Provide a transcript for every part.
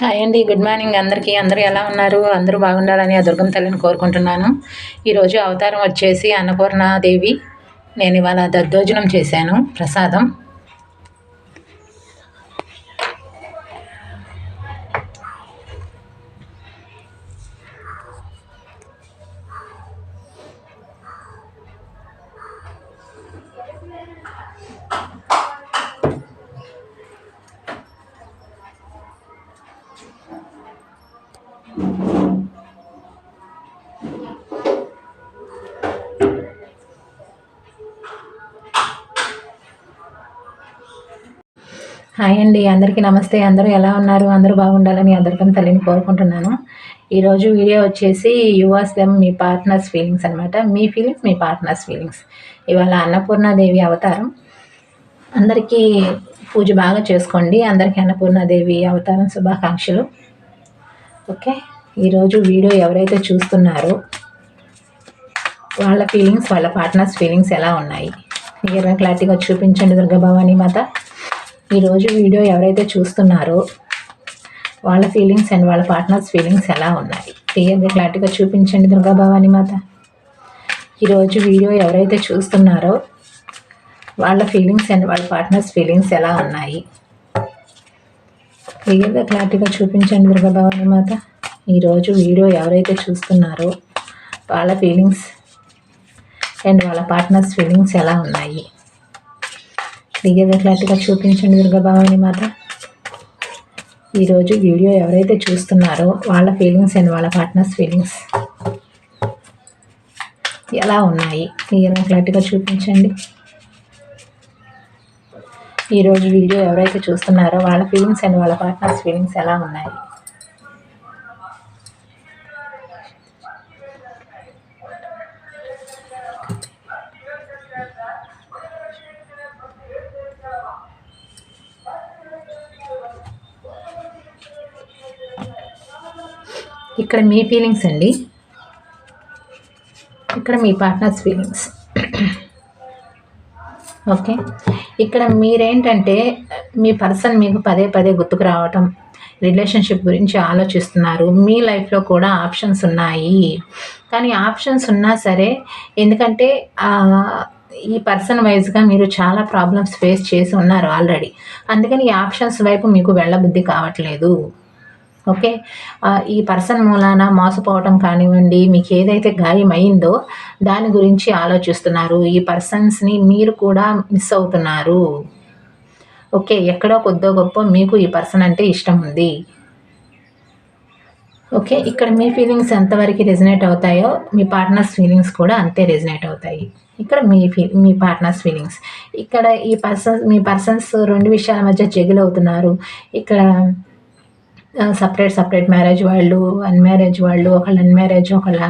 Hi అండి good morning అందరికీ. అందరూ ఎలా ఉన్నారు? అందరూ బాగుండాలని ఆ దుర్గం తల్లిని కోరుకుంటున్నాను. ఈరోజు అవతారం వచ్చేసి అన్నపూర్ణాదేవి. నేను ఇవాళ దద్దోజనం చేశాను ప్రసాదం. హాయ్ అండి అందరికీ నమస్తే. అందరూ ఎలా ఉన్నారు? అందరూ బాగుండాలని అందరికీ తల్లిని కోరుకుంటున్నాను. ఈరోజు వీడియో వచ్చేసి యువర్స్ దెమ్ మీ పార్ట్నర్స్ ఫీలింగ్స్ అనమాట మీ ఫీలింగ్స్ మీ పార్ట్నర్స్ ఫీలింగ్స్. ఇవాళ అన్నపూర్ణాదేవి అవతారం. అందరికీ పూజ బాగా చేసుకోండి. అందరికీ అన్నపూర్ణాదేవి అవతారం శుభాకాంక్షలు. ఓకే ఈరోజు వీడియో ఎవరైతే చూస్తున్నారో వాళ్ళ ఫీలింగ్స్ వాళ్ళ పార్ట్నర్స్ ఫీలింగ్స్ ఎలా ఉన్నాయి? మీరు క్లారిటీగా చూపించండి దుర్గాభవాని మాత. ఈరోజు వీడియో ఎవరైతే చూస్తున్నారో వాళ్ళ ఫీలింగ్స్ అండ్ వాళ్ళ పార్ట్నర్స్ ఫీలింగ్స్ ఎలా ఉన్నాయి? క్లియర్గా క్లారిటీగా చూపించండి దుర్గాభవాని మాత. ఈరోజు వీడియో ఎవరైతే చూస్తున్నారో వాళ్ళ ఫీలింగ్స్ అండ్ వాళ్ళ పార్ట్నర్స్ ఫీలింగ్స్ ఎలా ఉన్నాయి? క్లియర్గా క్లారిటీగా చూపించండి దుర్గాభవాని మాత. ఈరోజు వీడియో ఎవరైతే చూస్తున్నారో వాళ్ళ ఫీలింగ్స్ అండ్ వాళ్ళ పార్ట్నర్స్ ఫీలింగ్స్ ఎలా ఉన్నాయి? క్లియర్గా క్లారిటీగా చూపించండి దుర్గాభవాని మాత. ఈరోజు వీడియో ఎవరైతే చూస్తున్నారో వాళ్ళ ఫీలింగ్స్ అండ్ వాళ్ళ పార్ట్నర్స్ ఫీలింగ్స్ ఎలా ఉన్నాయి? క్లియర్గా క్లారిటీగా చూపించండి. ఈరోజు వీడియో ఎవరైతే చూస్తున్నారో వాళ్ళ ఫీలింగ్స్ అండ్ వాళ్ళ పార్ట్నర్స్ ఫీలింగ్స్ ఎలా ఉన్నాయి? ఇక్కడ మీ ఫీలింగ్స్ అండి. ఇక్కడ మీ పార్ట్నర్స్ ఫీలింగ్స్ ఓకే ఇక్కడ మీరేంటంటే మీ పర్సన్ మీకు పదే పదే గుర్తుకు రావటం రిలేషన్షిప్ గురించి ఆలోచిస్తున్నారు. మీ లైఫ్లో కూడా ఆప్షన్స్ ఉన్నాయి. కానీ ఆప్షన్స్ ఉన్నా సరే ఎందుకంటే ఈ పర్సన్ వైజ్గా మీరు చాలా ప్రాబ్లమ్స్ ఫేస్ చేసి ఉన్నారు ఆల్రెడీ అందుకని ఈ ఆప్షన్స్ వైపు మీకు వెళ్ళబుద్ధి కావట్లేదు. ఓకే? ఈ పర్సన్ మూలాన మోసపోవటం కానివ్వండి మీకు ఏదైతే గాయం అయిందో దాని గురించి ఆలోచిస్తున్నారు. ఈ పర్సన్స్ని మీరు కూడా మిస్ అవుతున్నారు. ఓకే? ఎక్కడో కొద్దో గొప్ప మీకు ఈ పర్సన్ అంటే ఇష్టం ఉంది. ఓకే? ఇక్కడ మీ ఫీలింగ్స్ ఎంతవరకు రెజినేట్ అవుతాయో మీ పార్ట్నర్స్ ఫీలింగ్స్ కూడా అంతే రెజినేట్ అవుతాయి. ఇక్కడ మీ ఫీ మీ పార్ట్నర్స్ ఫీలింగ్స్. ఇక్కడ ఈ పర్సన్స్ మీ పర్సన్స్ రెండు విషయాల మధ్య జగిల్ అవుతున్నారు. ఇక్కడ సపరేట్ సపరేట్ మ్యారేజ్ వాళ్ళు అన్మ్యారేజ్ వాళ్ళు ఒకళ్ళ అన్మ్యారేజ్ ఒకళ్ళ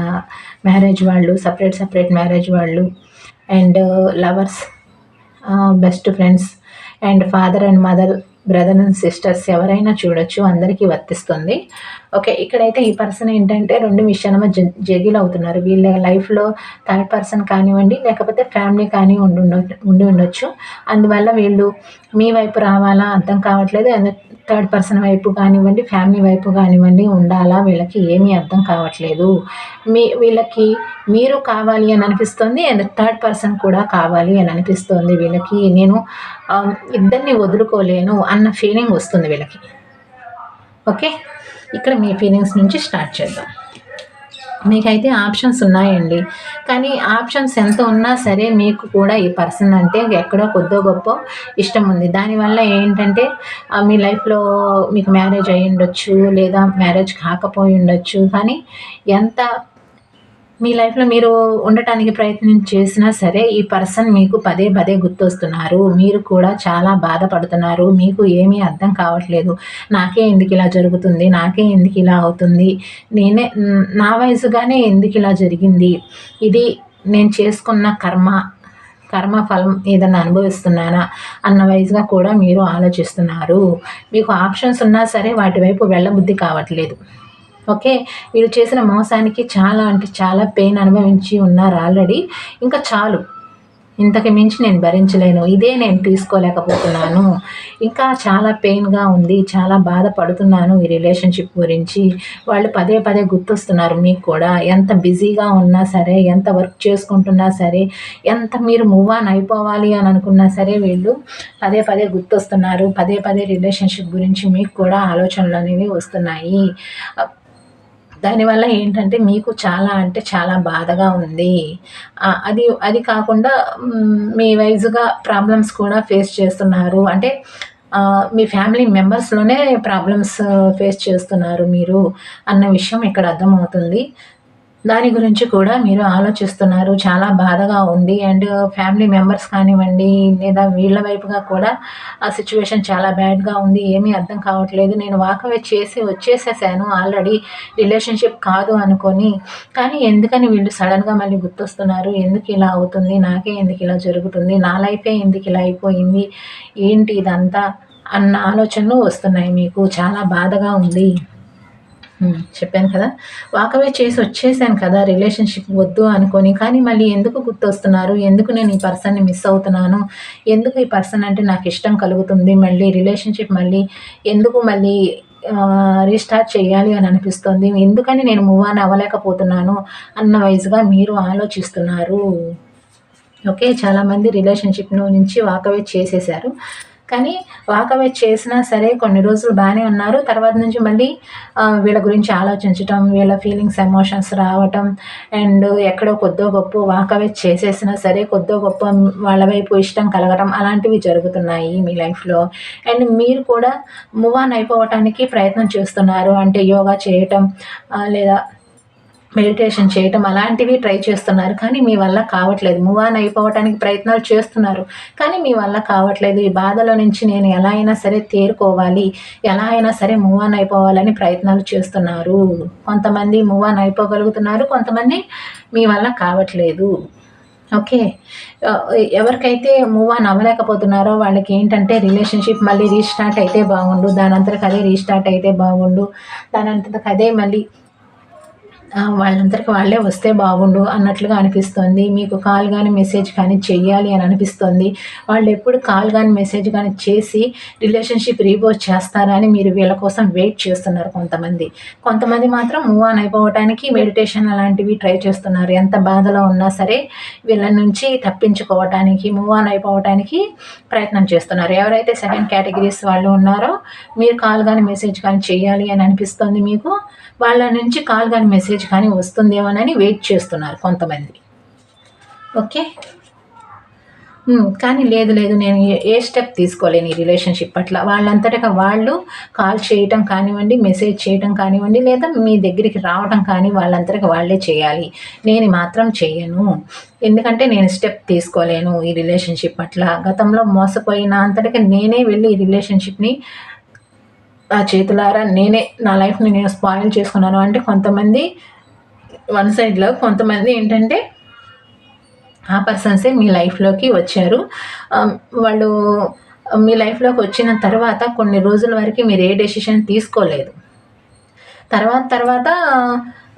మ్యారేజ్ వాళ్ళు సపరేట్ సపరేట్ మ్యారేజ్ వాళ్ళు and lovers best friends and father and mother brother and sisters ఎవరైనా చూడొచ్చు అందరికీ వర్తిస్తుంది. ఓకే ఇక్కడైతే ఈ పర్సన్ ఏంటంటే రెండు విషయాల మధ్య జగిల్ అవుతున్నారు. వీళ్ళ లైఫ్లో థర్డ్ పర్సన్ కానివ్వండి లేకపోతే ఫ్యామిలీ కానీ ఉండి ఉండి ఉండొచ్చు. అందువల్ల వీళ్ళు మీ వైపు రావాలా అర్థం కావట్లేదు. థర్డ్ పర్సన్ వైపు కానివ్వండి ఫ్యామిలీ వైపు కానివ్వండి ఉండాలా వీళ్ళకి ఏమీ అర్థం కావట్లేదు. మీ వీళ్ళకి మీరు కావాలి అని అనిపిస్తుంది అండ్ థర్డ్ పర్సన్ కూడా కావాలి అని అనిపిస్తుంది వీళ్ళకి. నేను um, ఇద్దరిని వదులుకోలేను అన్న ఫీలింగ్ వస్తుంది వీళ్ళకి. ఓకే ఇక్కడ మీ ఫీలింగ్స్ నుంచి స్టార్ట్ చేద్దాం. మీకైతే ఆప్షన్స్ ఉన్నాయండి. కానీ ఆప్షన్స్ ఎంత ఉన్నా సరే మీకు కూడా ఈ పర్సన్ అంటే ఎక్కడో కొద్దో గొప్ప ఇష్టం ఉంది. దానివల్ల ఏంటంటే మీ లైఫ్లో మీకు మ్యారేజ్ అయ్యి ఉండొచ్చు లేదా మ్యారేజ్ కాకపోయి ఉండొచ్చు కానీ ఎంత మీ లైఫ్లో మీరు ఉండటానికి ప్రయత్నం చేసినా సరే ఈ పర్సన్ మీకు పదే పదే గుర్తొస్తున్నారు. మీరు కూడా చాలా బాధపడుతున్నారు. మీకు ఏమీ అర్థం కావట్లేదు. నాకే ఎందుకు ఇలా జరుగుతుంది? నాకే ఎందుకు ఇలా అవుతుంది? నేనే నా వయసుగానే ఎందుకు ఇలా జరిగింది? ఇది నేను చేసుకున్న కర్మ కర్మ ఫలం ఏదన్నా అనుభవిస్తున్నానా అన్న వయసుగా కూడా మీరు ఆలోచిస్తున్నారు. మీకు ఆప్షన్స్ ఉన్నా సరే వాటి వైపు వెళ్ళబుద్ధి కావట్లేదు. ఓకే? వీళ్ళు చేసిన మోసానికి చాలా అంటే చాలా పెయిన్ అనుభవించి ఉన్నారు ఆల్రెడీ. ఇంకా చాలు. ఇంతకు మించి నేను భరించలేను. ఇదే నేను తీసుకోలేకపోతున్నాను. ఇంకా చాలా పెయిన్గా ఉంది. చాలా బాధపడుతున్నాను ఈ రిలేషన్షిప్ గురించి. వాళ్ళు పదే పదే గుర్తొస్తున్నారు మీకు కూడా. ఎంత బిజీగా ఉన్నా సరే ఎంత వర్క్ చేసుకుంటున్నా సరే ఎంత మీరు మూవ్ ఆన్ అయిపోవాలి అని అనుకున్నా సరే వీళ్ళు పదే పదే గుర్తొస్తున్నారు. పదే పదే రిలేషన్షిప్ గురించి మీకు కూడా ఆలోచనలు అనేవి వస్తున్నాయి. దానివల్ల ఏంటంటే మీకు చాలా అంటే చాలా బాధగా ఉంది. అది అది కాకుండా మీ వైజ్గా ప్రాబ్లమ్స్ కూడా ఫేస్ చేస్తున్నారు. అంటే మీ ఫ్యామిలీ మెంబర్స్లోనే ప్రాబ్లమ్స్ ఫేస్ చేస్తున్నారు మీరు అన్న విషయం ఇక్కడ అర్థమవుతుంది. దాని గురించి కూడా మీరు ఆలోచిస్తున్నారు. చాలా బాధగా ఉంది. అండ్ ఫ్యామిలీ మెంబర్స్ కానివ్వండి లేదా వీళ్ళ వైపుగా కూడా ఆ సిచ్యువేషన్ చాలా బ్యాడ్గా ఉంది. ఏమీ అర్థం కావట్లేదు. నేను వాకవే చేసి వచ్చేసేసాను. ఆల్రెడీ రిలేషన్షిప్ కాదు అనుకొని. కానీ ఎందుకని వీళ్ళు సడన్గా మళ్ళీ గుర్తొస్తున్నారు? ఎందుకు ఇలా అవుతుంది? నాకే ఎందుకు ఇలా జరుగుతుంది? నా లైఫే ఎందుకు ఇలా అయిపోయింది? ఏంటి ఇదంతా? అన్న ఆలోచనలు వస్తున్నాయి మీకు. చాలా బాధగా ఉంది. చెప్పాను కదా. వాకవే చేసి వచ్చేసాను కదా రిలేషన్షిప్ వద్దు అనుకొని. కానీ మళ్ళీ ఎందుకు గుర్తొస్తున్నారు? ఎందుకు నేను ఈ పర్సన్ని మిస్ అవుతున్నాను? ఎందుకు ఈ పర్సన్ అంటే నాకు ఇష్టం కలుగుతుంది? మళ్ళీ రిలేషన్షిప్ మళ్ళీ ఎందుకు మళ్ళీ రీస్టార్ట్ చేయాలి అని అనిపిస్తుంది? ఎందుకని నేను మూవ్ ఆన్ అవ్వలేకపోతున్నాను అన్న వైజ్గా మీరు ఆలోచిస్తున్నారు. ఓకే చాలామంది రిలేషన్షిప్ నుంచి వాకవే చేసేసారు కానీ వాకవే చేసినా సరే కొన్ని రోజులు బాగానే ఉన్నారు. తర్వాత నుంచి మళ్ళీ వీళ్ళ గురించి ఆలోచించటం వీళ్ళ ఫీలింగ్స్ ఎమోషన్స్ రావటం అండ్ ఎక్కడో కొద్దో గొప్ప వాకవే చేసేసినా సరే కొద్దో గొప్ప వాళ్ళ వైపు ఇష్టం కలగటం అలాంటివి జరుగుతున్నాయి మీ లైఫ్లో అండ్ మీరు కూడా మూవ్ ఆన్ అయిపోవటానికి ప్రయత్నం చేస్తున్నారు. అంటే యోగా చేయటం లేదా మెడిటేషన్ చేయటం అలాంటివి ట్రై చేస్తున్నారు. కానీ మీ వల్ల కావట్లేదు. మూవ్ ఆన్ అయిపోవటానికి ప్రయత్నాలు చేస్తున్నారు. కానీ మీ వల్ల కావట్లేదు. ఈ బాధలో నుంచి నేను ఎలా అయినా సరే తేరుకోవాలి. ఎలా అయినా సరే మూవ్ ఆన్ అయిపోవాలని ప్రయత్నాలు చేస్తున్నారు. కొంతమంది మూవ్ ఆన్ అయిపోగలుగుతున్నారు. కొంతమంది మీ వల్ల కావట్లేదు. ఓకే. ఎవరికైతే మూవ్ ఆన్ అవ్వలేకపోతున్నారో వాళ్ళకి ఏంటంటే రిలేషన్షిప్ మళ్ళీ రీస్టార్ట్ అయితే బాగుండు. దాని అంతటికి అదే రీస్టార్ట్ అయితే బాగుండు. దాని అంతటికి అదే మళ్ళీ వాళ్ళందరికీ వాళ్ళే వస్తే బాగుండు అన్నట్లుగా అనిపిస్తుంది. మీకు కాల్ కానీ మెసేజ్ కానీ చెయ్యాలి అని అనిపిస్తుంది. వాళ్ళు ఎప్పుడు కాల్ కానీ మెసేజ్ కానీ చేసి రిలేషన్షిప్ రీబోజ్ చేస్తారని మీరు వీళ్ళ కోసం వెయిట్ చేస్తున్నారు కొంతమంది. కొంతమంది మాత్రం మూవ్ ఆన్ అయిపోవటానికి మెడిటేషన్ అలాంటివి ట్రై చేస్తున్నారు. ఎంత బాధలో ఉన్నా సరే వీళ్ళ నుంచి తప్పించుకోవటానికి మూవ్ ఆన్ అయిపోవటానికి ప్రయత్నం చేస్తున్నారు. ఎవరైతే సెకండ్ కేటగిరీస్ వాళ్ళు ఉన్నారో మీరు కాల్ కానీ మెసేజ్ కానీ చేయాలి అని అనిపిస్తుంది మీకు వాళ్ళ నుంచి కాల్ కానీ మెసేజ్ కానీ వస్తుందేమోనని వెయిట్ చేస్తున్నారు కొంతమంది. ఓకే hmm, కానీ లేదు లేదు నేను ఏ స్టెప్ తీసుకోలేను ఈ రిలేషన్షిప్ పట్ల. వాళ్ళంతటగా వాళ్ళు కాల్ చేయటం కానివ్వండి మెసేజ్ చేయటం కానివ్వండి లేదా మీ దగ్గరికి రావటం కానీ వాళ్ళంతటగా వాళ్ళే చేయాలి. నేను మాత్రం చేయను. ఎందుకంటే నేను స్టెప్ తీసుకోలేను ఈ రిలేషన్షిప్ పట్ల. గతంలో మోసపోయిన అంతటికి నేనే వెళ్ళి ఈ రిలేషన్షిప్ని నా చేతులారా నేనే నా లైఫ్ని నేను స్పాయిల్ చేసుకున్నాను. అంటే కొంతమంది వన్ సైడ్లో కొంతమంది ఏంటంటే ఆ పర్సన్సే మీ లైఫ్లోకి వచ్చారు. వాళ్ళు మీ లైఫ్లోకి వచ్చిన తర్వాత కొన్ని రోజుల వరకు మీరు ఏ డెసిషన్ తీసుకోలేదు. తర్వాత తర్వాత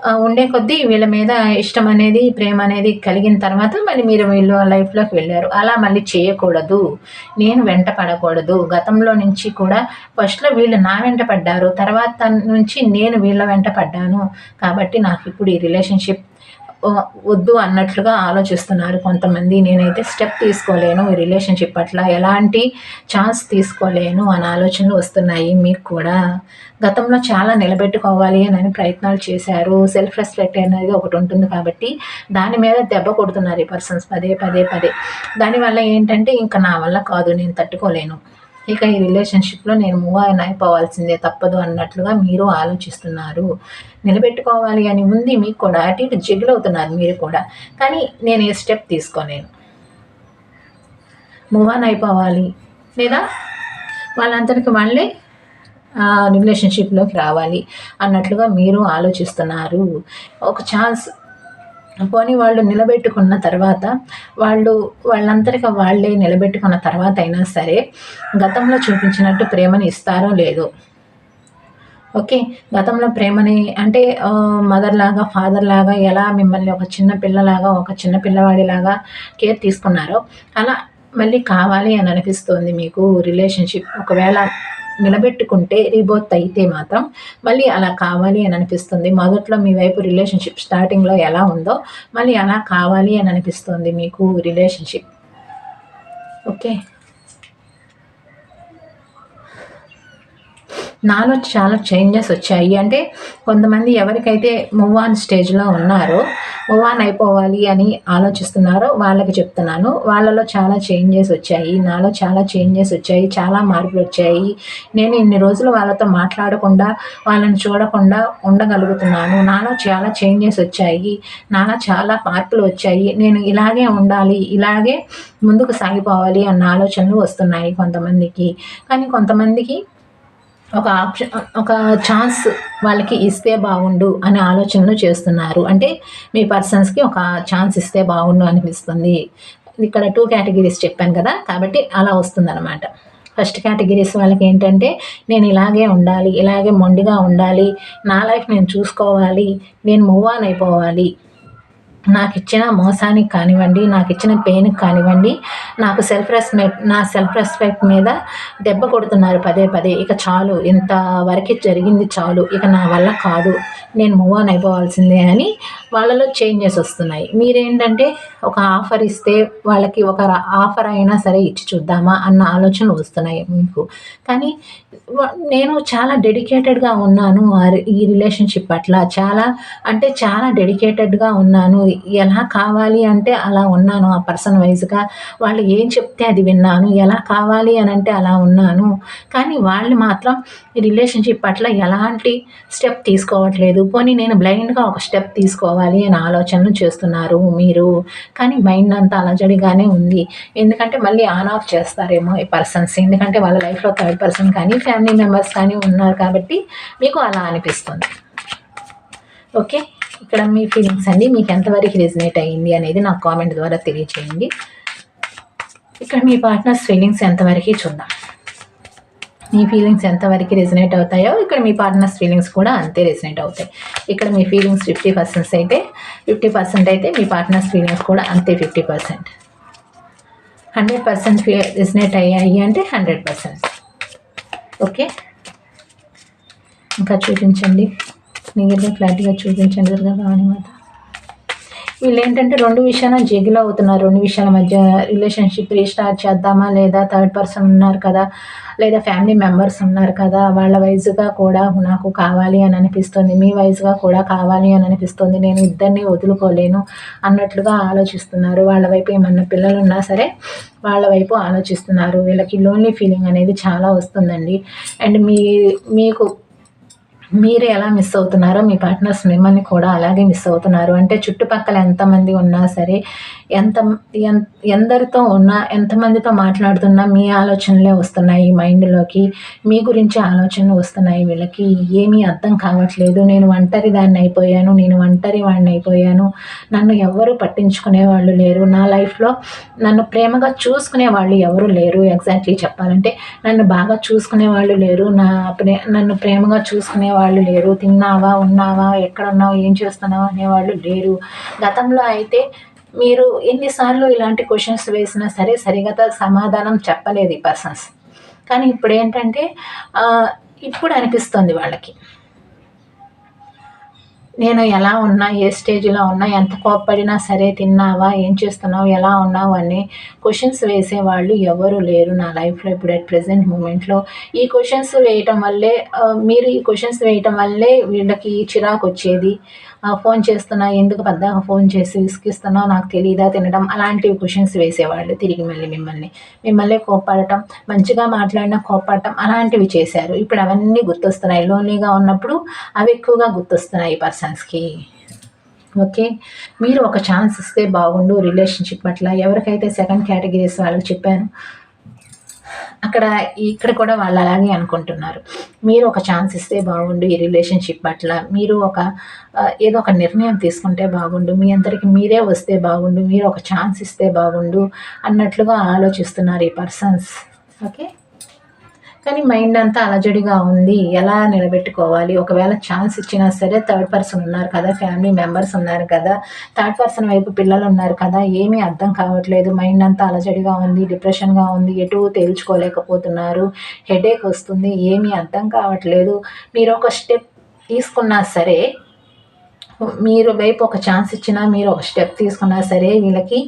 ఉండే కొద్దీ వీళ్ళ మీద ఇష్టం అనేది ప్రేమ అనేది కలిగిన తర్వాత మళ్ళీ మీరు వీళ్ళు లైఫ్లోకి వెళ్ళారు. అలా మళ్ళీ చేయకూడదు. నేను వెంట పడకూడదు. గతంలో నుంచి కూడా ఫస్ట్లో వీళ్ళు నా వెంట పడ్డారు. తర్వాత నుంచి నేను వీళ్ళ వెంట పడ్డాను. కాబట్టి నాకు ఇప్పుడు ఈ రిలేషన్షిప్ వద్దు అన్నట్లుగా ఆలోచిస్తున్నారు కొంతమంది. నేనైతే స్టెప్ తీసుకోలేను ఈ రిలేషన్షిప్ పట్ల. ఎలాంటి ఛాన్స్ తీసుకోలేను అని ఆలోచనలు వస్తున్నాయి మీకు కూడా. గతంలో చాలా నిలబెట్టుకోవాలి అని ప్రయత్నాలు చేశారు. సెల్ఫ్ రెస్పెక్ట్ అనేది ఒకటి ఉంటుంది కాబట్టి దాని మీద దెబ్బ కొడుతున్నారు ఈ పర్సన్స్ పదే పదే పదే. దానివల్ల ఏంటంటే ఇంకా నా వల్ల కాదు నేను తట్టుకోలేను. ఇక ఈ రిలేషన్షిప్లో నేను మూవ్ అయిన అయిపోవాల్సిందే తప్పదు అన్నట్లుగా మీరు ఆలోచిస్తున్నారు. నిలబెట్టుకోవాలి అని ఉంది మీకు కూడా అటు ఇటు జిగులవుతున్నారు మీరు కూడా. కానీ నేను ఏ స్టెప్ తీసుకోలేను. మూవ్ ఆన్ అయిపోవాలి. లేదా వాళ్ళంతటికి వాళ్ళే రిలేషన్షిప్లోకి రావాలి అన్నట్లుగా మీరు ఆలోచిస్తున్నారు. ఒక ఛాన్స్ పోనీ వాళ్ళు నిలబెట్టుకున్న తర్వాత వాళ్ళు వాళ్ళంతటిగా వాళ్ళే నిలబెట్టుకున్న తర్వాత అయినా సరే గతంలో చూపించినట్టు ప్రేమని ఇస్తారో లేదో. ఓకే? గతంలో ప్రేమని అంటే మదర్ లాగా ఫాదర్ లాగా ఎలా మిమ్మల్ని ఒక చిన్న పిల్లలాగా ఒక చిన్న పిల్లవాడిలాగా కేర్ తీసుకున్నారో అలా మళ్ళీ కావాలి అని అనిపిస్తుంది మీకు రిలేషన్షిప్ ఒకవేళ నిలబెట్టుకుంటే రీబోత్ అయితే మాత్రం మళ్ళీ అలా కావాలి అని అనిపిస్తుంది. మొదట్లో మీ వైపు రిలేషన్షిప్ స్టార్టింగ్లో ఎలా ఉందో మళ్ళీ అలా కావాలి అని అనిపిస్తుంది మీకు రిలేషన్షిప్. ఓకే? నాలో చాలా చేంజెస్ వచ్చాయి. అంటే కొంతమంది ఎవరికైతే మూవ్ ఆన్ స్టేజ్లో ఉన్నారో మూవ్ ఆన్ అయిపోవాలి అని ఆలోచిస్తున్నారో వాళ్ళకి చెప్తున్నాను. వాళ్ళలో చాలా చేంజెస్ వచ్చాయి. నాలో చాలా చేంజెస్ వచ్చాయి. చాలా మార్పులు వచ్చాయి. నేను ఇన్ని రోజులు వాళ్ళతో మాట్లాడకుండా వాళ్ళని చూడకుండా ఉండగలుగుతున్నాను. నాలో చాలా చేంజెస్ వచ్చాయి. నాలో చాలా మార్పులు వచ్చాయి. నేను ఇలాగే ఉండాలి ఇలాగే ముందుకు సాగిపోవాలి అన్న ఆలోచనలు వస్తున్నాయి కొంతమందికి. కానీ కొంతమందికి ఒక ఆప్షన్ ఒక ఛాన్స్ వాళ్ళకి ఇస్తే బాగుండు అనే ఆలోచనలు చేస్తున్నారు. అంటే మీ పర్సన్స్కి ఒక ఛాన్స్ ఇస్తే బాగుండు అనిపిస్తుంది. ఇక్కడ టూ కేటగిరీస్ చెప్పాను కదా కాబట్టి అలా వస్తుందన్నమాట. ఫస్ట్ కేటగిరీస్ వాళ్ళకి ఏంటంటే నేను ఇలాగే ఉండాలి ఇలాగే మొండిగా ఉండాలి నా లైఫ్ నేను చూసుకోవాలి నేను మూవ్ ఆన్ అయిపోవాలి నాకు ఇచ్చిన మోసానికి కానివ్వండి నాకు ఇచ్చిన పెయిన్కి కానివ్వండి నాకు సెల్ఫ్ రెస్పెక్ట్ నా సెల్ఫ్ రెస్పెక్ట్ మీద దెబ్బ కొడుతున్నారు పదే పదే. ఇక చాలు ఇంతవరకు జరిగింది చాలు. ఇక నా వల్ల కాదు. నేను మూవ్ ఆన్ అయిపోవాల్సిందే అని వాళ్ళలో చేంజెస్ వస్తున్నాయి. మీరేంటంటే ఒక ఆఫర్ ఇస్తే వాళ్ళకి ఒక ఆఫర్ అయినా సరే ఇచ్చి చూద్దామా అన్న ఆలోచనలు వస్తున్నాయి మీకు. కానీ నేను చాలా డెడికేటెడ్గా ఉన్నాను. ఈ రిలేషన్షిప్ పట్ల చాలా అంటే చాలా డెడికేటెడ్గా ఉన్నాను. ఎలా కావాలి అంటే అలా ఉన్నాను ఆ పర్సన్ వైజ్గా వాళ్ళు ఏం చెప్తే అది విన్నాను ఎలా కావాలి అని అంటే అలా ఉన్నాను. కానీ వాళ్ళు మాత్రం రిలేషన్షిప్ పట్ల ఎలాంటి స్టెప్ తీసుకోవట్లేదు. పోనీ నేను బ్లైండ్గా ఒక స్టెప్ తీసుకోవాలి అని ఆలోచనలు చేస్తున్నారు మీరు. కానీ మైండ్ అంతా అలజడిగానే ఉంది. ఎందుకంటే మళ్ళీ ఆన్ ఆఫ్ చేస్తారేమో ఈ పర్సన్స్ ఎందుకంటే వాళ్ళ లైఫ్లో థర్డ్ పర్సన్ కానీ ఫ్యామిలీ మెంబర్స్ కానీ ఉన్నారు కాబట్టి మీకు అలా అనిపిస్తుంది. ఓకే ఇక్కడ మీ ఫీలింగ్స్ అండి మీకు ఎంతవరకు రెజినేట్ అయ్యింది అనేది నాకు కామెంట్ ద్వారా తెలియచేయండి. ఇక్కడ మీ పార్ట్నర్స్ ఫీలింగ్స్ ఎంతవరకు చూద్దాం. మీ ఫీలింగ్స్ ఎంతవరకు రెజినేట్ అవుతాయో ఇక్కడ మీ పార్ట్నర్స్ ఫీలింగ్స్ కూడా అంతే రెజినేట్ అవుతాయి. ఇక్కడ మీ ఫీలింగ్స్ ఫిఫ్టీ పర్సెంట్స్ అయితే ఫిఫ్టీ పర్సెంట్ అయితే మీ పార్ట్నర్స్ ఫీలింగ్స్ కూడా అంతే fifty percent hundred percent resonate అయ్యాయి అంటే హండ్రెడ్ పర్సెంట్ ఓకే ఇంకా చూపించండి. నీట్గా ఫ్లాట్గా చూపించండి దుర్గా మాత వీళ్ళు ఏంటంటే రెండు విషయాల జగిలో అవుతున్నారు. రెండు విషయాల మధ్య రిలేషన్షిప్ రీస్టార్ట్ చేద్దామా లేదా థర్డ్ పర్సన్ ఉన్నారు కదా లేదా ఫ్యామిలీ మెంబర్స్ ఉన్నారు కదా వాళ్ళ వయసుగా కూడా నాకు కావాలి అని అనిపిస్తుంది. మీ వయసుగా కూడా కావాలి అని అనిపిస్తుంది. నేను ఇద్దరిని వదులుకోలేను అన్నట్లుగా ఆలోచిస్తున్నారు. వాళ్ళ వైపు ఏమన్నా పిల్లలు ఉన్నా సరే వాళ్ళ వైపు ఆలోచిస్తున్నారు. వీళ్ళకి లోన్లీ ఫీలింగ్ అనేది చాలా వస్తుందండి. అండ్ మీ మీకు మీరు ఎలా మిస్ అవుతున్నారో మీ పార్ట్నర్స్ మిమ్మల్ని కూడా అలాగే మిస్ అవుతున్నారు. అంటే చుట్టుపక్కల ఎంతమంది ఉన్నా సరే ఎంత ఎందరితో ఉన్నా ఎంతమందితో మాట్లాడుతున్నా మీ ఆలోచనలే వస్తున్నాయి మైండ్లోకి మీ గురించి ఆలోచనలు వస్తున్నాయి వీళ్ళకి. ఏమీ అర్థం కావట్లేదు. నేను ఒంటరి దాన్ని అయిపోయాను నేను ఒంటరి వాడిని అయిపోయాను. నన్ను ఎవరు పట్టించుకునే వాళ్ళు లేరు. నా లైఫ్లో నన్ను ప్రేమగా చూసుకునే వాళ్ళు ఎవరు లేరు. ఎగ్జాక్ట్లీ చెప్పాలంటే నన్ను బాగా చూసుకునే వాళ్ళు లేరు. నా ప్రే నన్ను ప్రేమగా చూసుకునే వాళ్ళు లేరు తిన్నావా ఉన్నావా ఎక్కడ ఉన్నావు ఏం చేస్తున్నావు అనేవాళ్ళు లేరు. గతంలో అయితే మీరు ఎన్నిసార్లు ఇలాంటి క్వశ్చన్స్ వేసినా సరే సరిగత సమాధానం చెప్పలేదు ఈ పర్సన్స్ కానీ ఇప్పుడు ఏంటంటే ఇప్పుడు అనిపిస్తుంది వాళ్ళకి. నేను ఎలా ఉన్నా ఏ స్టేజ్లో ఉన్నా ఎంత కోప్పడినా సరే తిన్నావా ఏం చేస్తున్నావు ఎలా ఉన్నావు అని క్వశ్చన్స్ వేసేవాళ్ళు ఎవరు లేరు నా లైఫ్లో ఇప్పుడు అట్ ప్రజెంట్ మూమెంట్లో ఈ క్వశ్చన్స్ వేయటం వల్లే మీరు ఈ క్వశ్చన్స్ వేయటం వల్లే వీళ్ళకి చిరాకు వచ్చేది. ఫోన్ చేస్తున్నా ఎందుకు పెద్దగా ఫోన్ చేసి విసిగిస్తున్నావు నాకు తెలియదా తినడం అలాంటివి క్వశ్చన్స్ వేసేవాళ్ళు తిరిగి మళ్ళీ మిమ్మల్ని. మిమ్మల్ని కోప్పడటం మంచిగా మాట్లాడినా కోప్పడటం అలాంటివి చేశారు. ఇప్పుడు అవన్నీ గుర్తొస్తున్నాయి. లోన్లీగా ఉన్నప్పుడు అవి ఎక్కువగా గుర్తొస్తున్నాయి పర్సన్స్కి. ఓకే? మీరు ఒక ఛాన్స్ ఇస్తే బాగుండు. రిలేషన్షిప్ అట్లా ఎవరికైతే సెకండ్ కేటగిరీస్ వాళ్ళకి చెప్పాను అక్కడ ఇక్కడ కూడా వాళ్ళు అలాగే అనుకుంటున్నారు. మీరు ఒక ఛాన్స్ ఇస్తే బాగుండు ఈ రిలేషన్షిప్ పట్ల. మీరు ఒక ఏదో ఒక నిర్ణయం తీసుకుంటే బాగుండు. మీ అందరికి మీరే వస్తే బాగుండు. మీరు ఒక ఛాన్స్ ఇస్తే బాగుండు అన్నట్లుగా ఆలోచిస్తున్నారు ఈ పర్సన్స్. ఓకే? కానీ మైండ్ అంతా అలజడిగా ఉంది. ఎలా నిలబెట్టుకోవాలి? ఒకవేళ ఛాన్స్ ఇచ్చినా సరే థర్డ్ పర్సన్ ఉన్నారు కదా ఫ్యామిలీ మెంబర్స్ ఉన్నారు కదా థర్డ్ పర్సన్ వైపు పిల్లలు ఉన్నారు కదా ఏమీ అర్థం కావట్లేదు. మైండ్ అంతా అలజడిగా ఉంది డిప్రెషన్గా ఉంది ఎటు తేల్చుకోలేకపోతున్నారు. హెడేక్ వస్తుంది ఏమీ అర్థం కావట్లేదు. మీరు ఒక స్టెప్ తీసుకున్నా సరే మీరు వైపు ఒక ఛాన్స్ ఇచ్చినా మీరు ఒక స్టెప్ తీసుకున్నా సరే వీళ్ళకి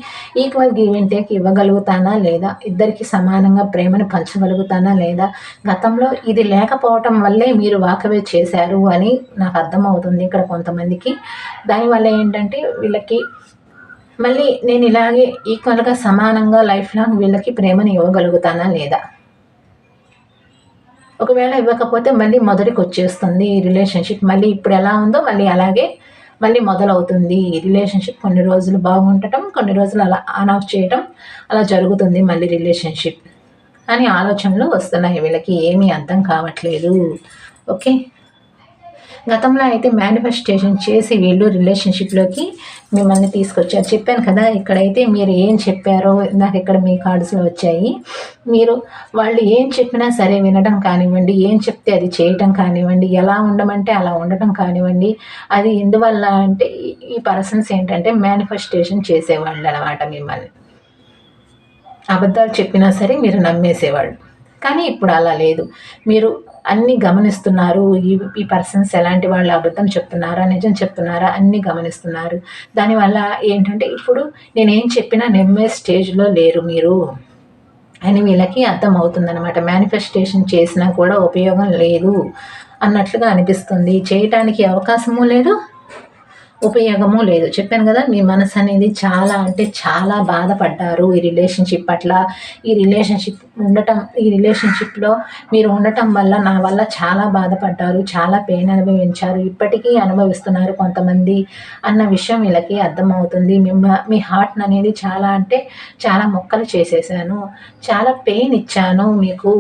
ఈక్వల్ గివ్ అండ్ టేక్ ఇవ్వగలుగుతానా లేదా? ఇద్దరికి సమానంగా ప్రేమను పంచగలుగుతానా లేదా? గతంలో ఇది లేకపోవటం వల్లే మీరు వాకవే చేశారు అని నాకు అర్థమవుతుంది ఇక్కడ కొంతమందికి. దానివల్ల ఏంటంటే వీళ్ళకి మళ్ళీ నేను ఇలాగే ఈక్వల్గా సమానంగా లైఫ్ లాంగ్ వీళ్ళకి ప్రేమను ఇవ్వగలుగుతానా లేదా? ఒకవేళ ఇవ్వకపోతే మళ్ళీ మొదటికి వచ్చేస్తుంది ఈ రిలేషన్షిప్ మళ్ళీ ఇప్పుడు ఎలా ఉందో మళ్ళీ అలాగే మళ్ళీ మొదలవుతుంది. రిలేషన్షిప్ కొన్ని రోజులు బాగుండటం కొన్ని రోజులు అలా ఆన్ ఆఫ్ చేయటం అలా జరుగుతుంది మళ్ళీ రిలేషన్షిప్ అని ఆలోచనలు వస్తున్నాయి. వీళ్ళకి ఏమీ అర్థం కావట్లేదు. ఓకే? గతంలో అయితే మేనిఫెస్టేషన్ చేసి వీళ్ళు రిలేషన్షిప్లోకి మిమ్మల్ని తీసుకొచ్చారు. చెప్పాను కదా ఇక్కడైతే మీరు ఏం చెప్పారో నాకు ఇక్కడ మీ కార్డ్స్లో వచ్చాయి. మీరు వాళ్ళు ఏం చెప్పినా సరే వినడం కానివ్వండి ఏం చెప్తే అది చేయటం కానివ్వండి ఎలా ఉండమంటే అలా ఉండటం కానివ్వండి. అది ఎందువల్ల అంటే ఈ పర్సన్స్ ఏంటంటే మేనిఫెస్టేషన్ చేసేవాళ్ళు అనమాట మిమ్మల్ని. అబద్ధాలు చెప్పినా సరే మీరు నమ్మేసేవాళ్ళు. కానీ ఇప్పుడు అలా లేదు. మీరు అన్నీ గమనిస్తున్నారు. ఈ ఈ పర్సన్స్ ఎలాంటి వాళ్ళు అబద్ధం చెప్తున్నారా నిజం చెప్తున్నారా అన్నీ గమనిస్తున్నారు. దానివల్ల ఏంటంటే ఇప్పుడు నేనేం చెప్పినా నమ్మే స్టేజ్లో లేరు మీరు అని వీళ్ళకి అర్థం అవుతుందన్నమాట మేనిఫెస్టేషన్ చేసినా కూడా ఉపయోగం లేదు అన్నట్లుగా అనిపిస్తుంది. చేయటానికి అవకాశము లేదు ఉపయోగము లేదు. చెప్పాను కదా మీ మనసు అనేది చాలా అంటే చాలా బాధపడ్డారు ఈ రిలేషన్షిప్ పట్ల. ఈ రిలేషన్షిప్ ఉండటం ఈ రిలేషన్షిప్లో మీరు ఉండటం వల్ల నా వల్ల చాలా బాధపడ్డారు చాలా పెయిన్ అనుభవించారు. ఇప్పటికీ అనుభవిస్తున్నారు కొంతమంది అన్న విషయం వీళ్ళకి అర్థమవుతుంది. మిమ్మ మీ హార్ట్ని అనేది చాలా అంటే చాలా మొక్కలు చేసేసాను. చాలా పెయిన్ ఇచ్చాను మీకు.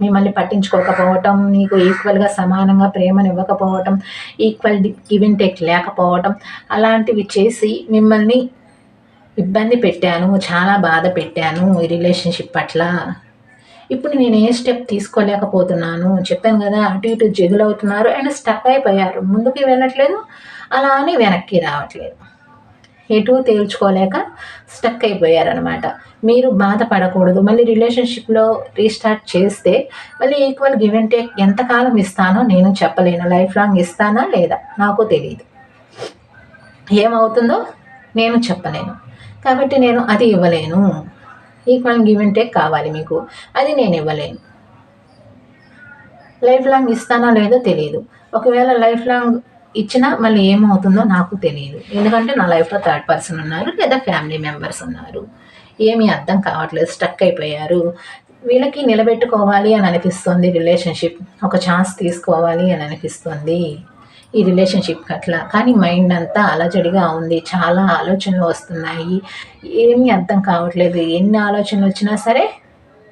మిమ్మల్ని పట్టించుకోకపోవటం మీకు ఈక్వల్గా సమానంగా ప్రేమను ఇవ్వకపోవటం ఈక్వల్ గివ్ అండ్ టేక్ లేకపోవటం అలాంటివి చేసి మిమ్మల్ని ఇబ్బంది పెట్టాను చాలా బాధ పెట్టాను ఈ రిలేషన్షిప్ పట్ల. ఇప్పుడు నేను ఏ స్టెప్ తీసుకోలేకపోతున్నాను చెప్పాను కదా అటు ఇటు జగులవుతున్నారు అండ్ స్టక్ అయిపోయారు. ముందుకు వెళ్ళట్లేదు అలా అని వెనక్కి రావట్లేదు. ఎటు తేల్చుకోలేక స్టక్ అయిపోయారనమాట మీరు బాధపడకూడదు. మళ్ళీ రిలేషన్షిప్లో రీస్టార్ట్ చేస్తే మళ్ళీ ఈక్వల్ గివ్ అండ్ టేక్ ఎంతకాలం ఇస్తానో నేను చెప్పలేను. లైఫ్ లాంగ్ ఇస్తానా లేదా? నాకు తెలియదు ఏమవుతుందో నేను చెప్పలేను. కాబట్టి నేను అది ఇవ్వలేను. ఈక్వల్ గివ్ అండ్ టేక్ కావాలి మీకు. అది నేను ఇవ్వలేను. లైఫ్ లాంగ్ ఇస్తానా లేదో తెలియదు ఒకవేళ లైఫ్ లాంగ్ ఇచ్చినా మళ్ళీ ఏమవుతుందో నాకు తెలియదు. ఎందుకంటే నా లైఫ్లో థర్డ్ పర్సన్ ఉన్నారు లేదా ఫ్యామిలీ మెంబర్స్ ఉన్నారు. ఏమీ అర్థం కావట్లేదు స్టక్ అయిపోయారు. వీళ్ళకి నిలబెట్టుకోవాలి అని అనిపిస్తుంది రిలేషన్షిప్ ఒక ఛాన్స్ తీసుకోవాలి అని అనిపిస్తుంది ఈ రిలేషన్షిప్ అట్లా. కానీ మైండ్ అంతా అలజడిగా ఉంది. చాలా ఆలోచనలు వస్తున్నాయి. ఏమీ అర్థం కావట్లేదు. ఎన్ని ఆలోచనలు వచ్చినా సరే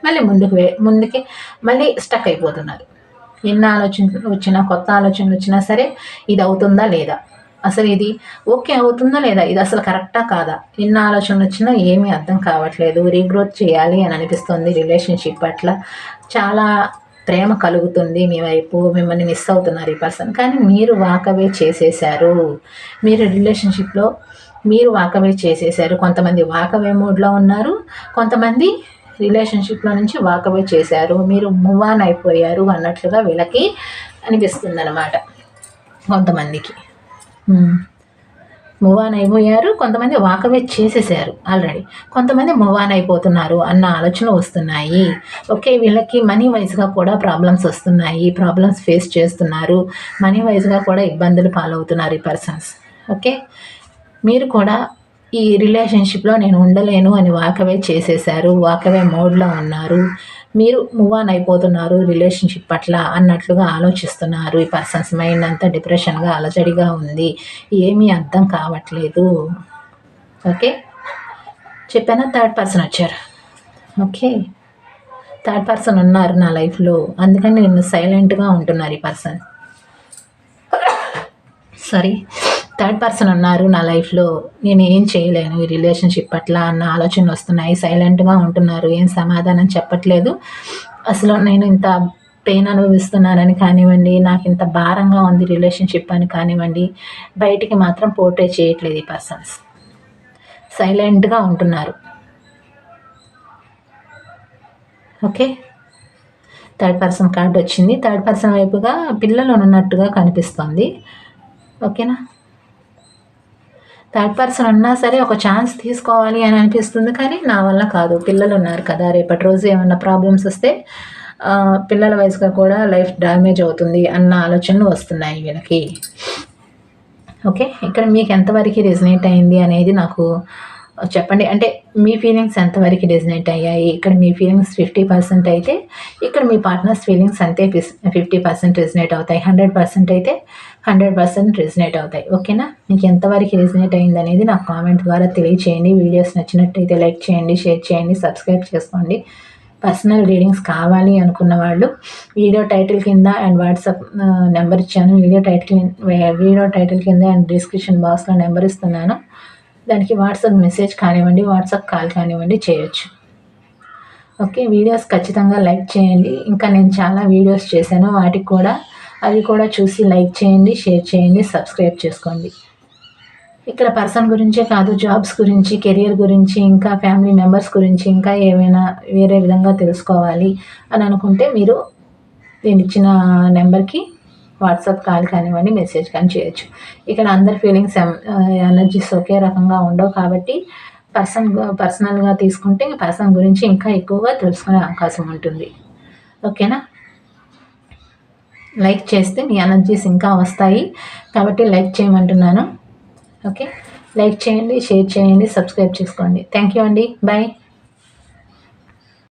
మళ్ళీ ముందుకు ముందుకే మళ్ళీ స్టక్ అయిపోతున్నారు. ఎన్ని ఆలోచనలు వచ్చినా కొత్త ఆలోచనలు వచ్చినా సరే ఇది అవుతుందా లేదా? అసలు ఇది ఓకే అవుతుందా లేదా? ఇది అసలు కరెక్టా కాదా? ఎన్ని ఆలోచనలు వచ్చినా ఏమీ అర్థం కావట్లేదు. రీగ్రోత్ చేయాలి అని అనిపిస్తుంది రిలేషన్షిప్ పట్ల. చాలా ప్రేమ కలుగుతుంది. మీ వైపు మిమ్మల్ని మిస్ అవుతున్నారు ఈ పర్సన్. కానీ మీరు వాకవే చేసేసారు మీరు రిలేషన్షిప్లో మీరు వాకవే చేసేసారు కొంతమంది వాకవే మూడ్లో ఉన్నారు. కొంతమంది రిలేషన్షిప్లో నుంచి వాకవే చేశారు. మీరు మూవ్ ఆన్ అయిపోయారు అన్నట్లుగా వీళ్ళకి అనిపిస్తుంది అనమాట కొంతమందికి మూవ్ ఆన్ అయిపోయారు కొంతమంది వాకవే చేసేసారు ఆల్రెడీ కొంతమంది మూవ్ ఆన్ అయిపోతున్నారు అన్న ఆలోచనలు వస్తున్నాయి. ఓకే వీళ్ళకి మనీ వైజ్గా కూడా ప్రాబ్లమ్స్ వస్తున్నాయి ప్రాబ్లమ్స్ ఫేస్ చేస్తున్నారు. మనీ వైజ్గా కూడా ఇబ్బందులు పాలవుతున్నారు ఈ పర్సన్స్ ఓకే? మీరు కూడా ఈ రిలేషన్షిప్లో నేను ఉండలేను అని వాకవే చేసేశారు. వాకవే మోడ్లో ఉన్నారు. మీరు మూవ్ ఆన్ అయిపోతున్నారు రిలేషన్షిప్ పట్ల అన్నట్లుగా ఆలోచిస్తున్నారు. ఈ పర్సన్స్ మైండ్ అంతా డిప్రెషన్గా అలజడిగా ఉంది. ఏమీ అర్థం కావట్లేదు. ఓకే? చెప్పానా? థర్డ్ పర్సన్ వచ్చారు. ఓకే. థర్డ్ పర్సన్ ఉన్నారు నా లైఫ్లో అందుకని నేను సైలెంట్గా ఉంటున్నారు ఈ పర్సన్ సారీ థర్డ్ పర్సన్ ఉన్నారు నా లైఫ్లో. నేను ఏం చేయలేను ఈ రిలేషన్షిప్ పట్ల అన్న ఆలోచనలు వస్తున్నాయి. సైలెంట్గా ఉంటున్నారు. ఏం సమాధానం చెప్పట్లేదు. అసలు నేను ఇంత పెయిన్ అనుభవిస్తున్నానని కానివ్వండి నాకు ఇంత భారంగా ఉంది రిలేషన్షిప్ అని కానివ్వండి బయటికి మాత్రం పోర్ట్రే చేయట్లేదు ఈ పర్సన్స్. సైలెంట్గా ఉంటున్నారు. ఓకే? థర్డ్ పర్సన్ కార్డు వచ్చింది. థర్డ్ పర్సన్ వైపుగా పిల్లలు ఉన్నట్టుగా కనిపిస్తుంది. ఓకేనా? థర్డ్ పర్సన్ ఉన్నా సరే ఒక ఛాన్స్ తీసుకోవాలి అని అనిపిస్తుంది కానీ నా వల్ల కాదు. పిల్లలు ఉన్నారు కదా రేపటి రోజు ఏమన్నా ప్రాబ్లమ్స్ వస్తే పిల్లల వయసుగా కూడా లైఫ్ డ్యామేజ్ అవుతుంది అన్న ఆలోచనలు వస్తున్నాయి వీళ్ళకి. ఓకే ఇక్కడ మీకు ఎంతవరకు రెజినేట్ అయింది అనేది నాకు చెప్పండి. అంటే మీ ఫీలింగ్స్ ఎంతవరకు రెజినేట్ అయ్యాయి? ఇక్కడ మీ ఫీలింగ్స్ ఫిఫ్టీ పర్సెంట్ అయితే ఇక్కడ మీ పార్ట్నర్స్ ఫీలింగ్స్ అంతే ఫిఫ్టీ పర్సెంట్ రెజినేట్ అవుతాయి. హండ్రెడ్ పర్సెంట్ అయితే హండ్రెడ్ పర్సెంట్ రెజినేట్ అవుతాయి. ఓకేనా? మీకు ఎంతవరకు రెజినేట్ అయింది అనేది నాకు కామెంట్ ద్వారా తెలియచేయండి. వీడియోస్ నచ్చినట్టయితే లైక్ చేయండి షేర్ చేయండి సబ్స్క్రైబ్ చేసుకోండి. పర్సనల్ రీడింగ్స్ కావాలి అనుకున్న వాళ్ళు వీడియో టైటిల్ కింద అండ్ వాట్సాప్ నెంబర్ ఇచ్చాను. వీడియో టైటిల్ వీడియో టైటిల్ కింద అండ్ డిస్క్రిప్షన్ బాక్స్లో నెంబర్ ఇస్తున్నాను. దానికి వాట్సాప్ మెసేజ్ కానివ్వండి వాట్సాప్ కాల్ కానివ్వండి చేయొచ్చు. ఓకే వీడియోస్ ఖచ్చితంగా లైక్ చేయండి. ఇంకా నేను చాలా వీడియోస్ చేశాను. వాటికి కూడా అది కూడా చూసి లైక్ చేయండి షేర్ చేయండి సబ్స్క్రైబ్ చేసుకోండి. ఇక్కడ పర్సన్ గురించే కాదు జాబ్స్ గురించి కెరియర్ గురించి ఇంకా ఫ్యామిలీ మెంబర్స్ గురించి ఇంకా ఏమైనా వేరే విధంగా తెలుసుకోవాలి అని అనుకుంటే మీరు నేను ఇచ్చిన నెంబర్కి వాట్సాప్ కాల్ కానివ్వండి మెసేజ్ కానీ చేయొచ్చు. ఇక్కడ అందరి ఫీలింగ్స్ ఎనర్జీస్ ఒకే రకంగా ఉండవు కాబట్టి పర్సన్ పర్సనల్గా తీసుకుంటే పర్సన్ గురించి ఇంకా ఎక్కువగా తెలుసుకునే అవకాశం ఉంటుంది. ఓకేనా? లైక్ చేస్తే మీ ఎనర్జీస్ ఇంకా వస్తాయి. కాబట్టి లైక్ చేయమంటున్నాను. ఓకే? లైక్ చేయండి షేర్ చేయండి సబ్స్క్రైబ్ చేసుకోండి. థ్యాంక్ యూ అండి. బాయ్.